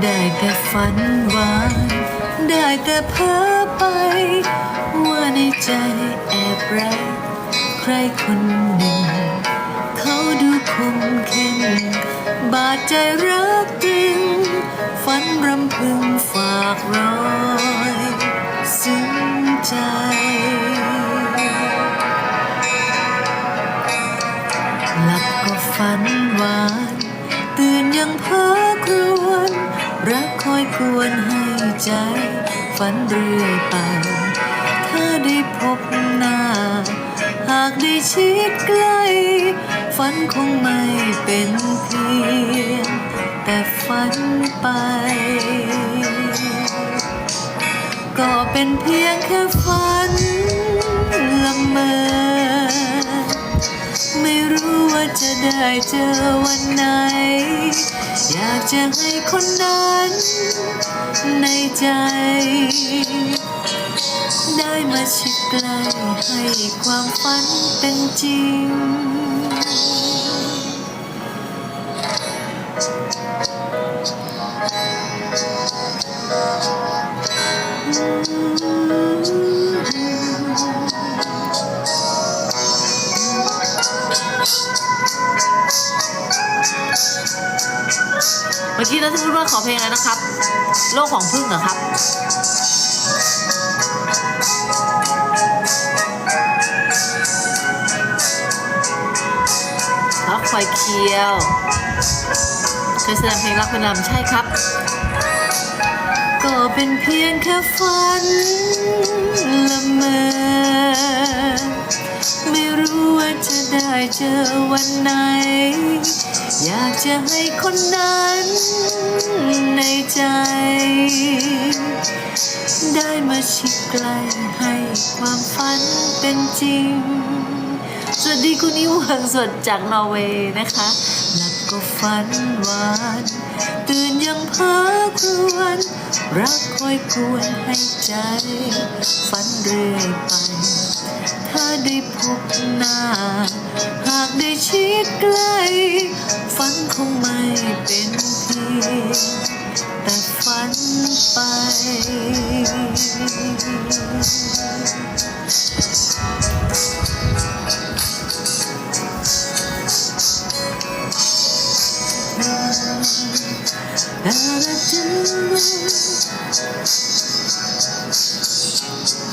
ได้แต่ฝันหวานได้แต่เพ้อไป ว่าในใจแอบรักใครคนหนึ่ง เขาดูคงเข้มบาดใจรักจริง ฝันรำพึงฝากรอยซึ้งใจหลับก็ฝันหวาน ตื่นยังเพ้อ รักคอยกวนให้ใจ ฝันเรื่อยไป ถ้าได้พบหน้า หากได้ชิดใกล้ ฝันคงไม่เป็นเพียงแต่ฝันไป ก็เป็นเพียงแค่ฝันละเมอ ไม่รู้ว่าจะได้เจอวันไหน อยากจะให้คนนั้นในใจ ได้มาชิดใกล้ให้ความฝันเป็นจริงเมื่อกี้เราจะพูดว่าขอเพลงอะไรนะครับ โลกของพึ่งเหรอครับรักไฟเคียวเคยแสดงเพลงรักเป็นลำใช่ครับ ก็เป็นเพียงแค่ฝันละเมอไม่รู้ว่าจะได้เจอวันไหน อยากจะให้คนนั้นในใจ ได้มาชิดใกล้ให้ความฝันเป็นจริง สวัสดีคุณนิวังสดจากนอร์เวย์นะคะหลับก็ฝันหวานตื่นยังเพ้อครวญรักคอยกวนให้ใจ ฝันเรื่อยไป ถ้าได้พบหน้า หากได้ชิดใกล้ฝันคงไม่เป็นเพียงแต่ฝันไป Da da da